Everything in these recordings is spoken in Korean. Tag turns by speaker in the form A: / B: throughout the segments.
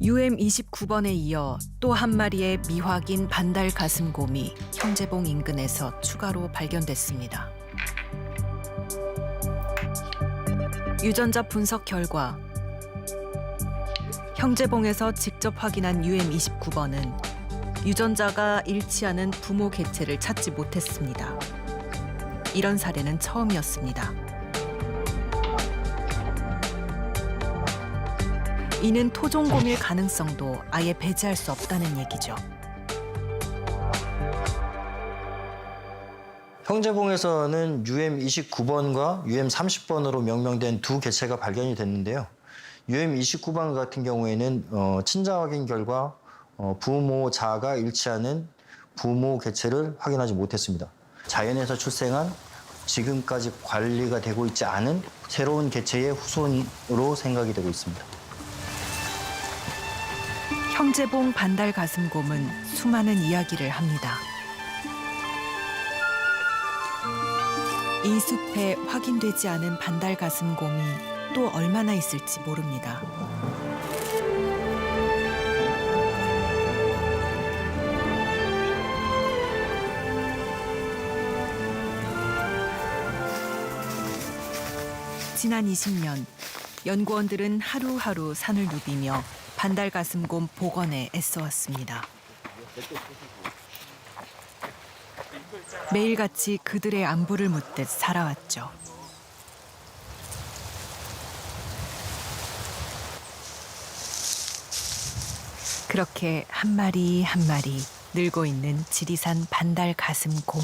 A: UM29번에 이어 또 한 마리의 미확인 반달 가슴곰이 형제봉 인근에서 추가로 발견됐습니다. 유전자 분석 결과 형제봉에서 직접 확인한 UM29번은 유전자가 일치하는 부모 개체를 찾지 못했습니다. 이런 사례는 처음이었습니다. 이는 토종곰일 가능성도 아예 배제할 수 없다는 얘기죠.
B: 형제봉에서는 UM29번과 UM30번으로 명명된 두 개체가 발견이 됐는데요. UM29번 같은 경우에는 어, 친자 확인 결과 어, 부모자가 일치하는 부모 개체를 확인하지 못했습니다. 자연에서 출생한 지금까지 관리가 되고 있지 않은 새로운 개체의 후손으로 생각이 되고 있습니다.
A: 형제봉 반달 가슴곰은 수많은 이야기를 합니다. 이 숲에 확인되지 않은 반달 가슴곰이 또 얼마나 있을지 모릅니다. 지난 20년 연구원들은 하루하루 산을 누비며 반달 가슴곰 복원에 애써왔습니다. 매일같이 그들의 안부를 묻듯 살아왔죠. 그렇게 한 마리 한 마리 늘고 있는 지리산 반달 가슴곰.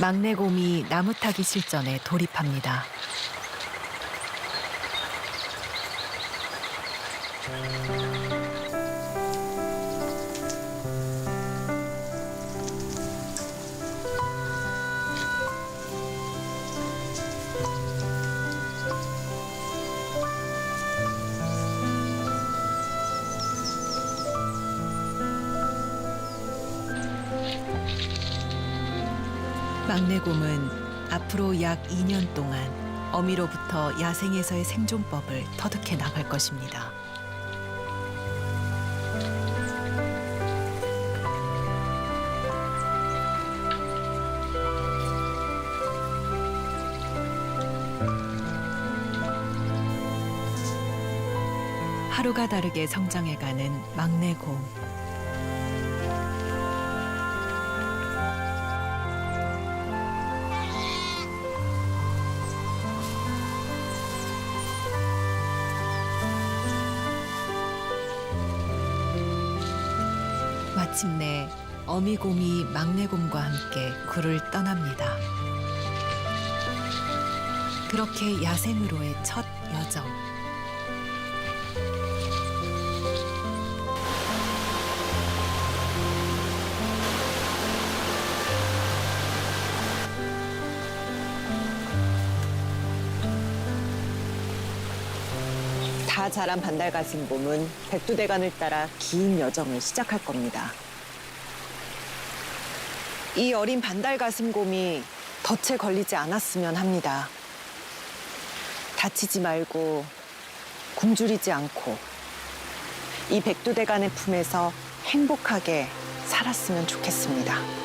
A: 막내 곰이 나무 타기 실전에 돌입합니다. 막내 곰은 앞으로 약 2년 동안 어미로부터 야생에서의 생존법을 터득해 나갈 것입니다. 하루가 다르게 성장해가는 막내 곰. 마침내 어미곰이 막내곰과 함께 굴을 떠납니다. 그렇게 야생으로의 첫 여정.
C: 다 자란 반달가슴곰은 백두대간을 따라 긴 여정을 시작할 겁니다. 이 어린 반달 가슴곰이 덫에 걸리지 않았으면 합니다. 다치지 말고 굶주리지 않고 이 백두대간의 품에서 행복하게 살았으면 좋겠습니다.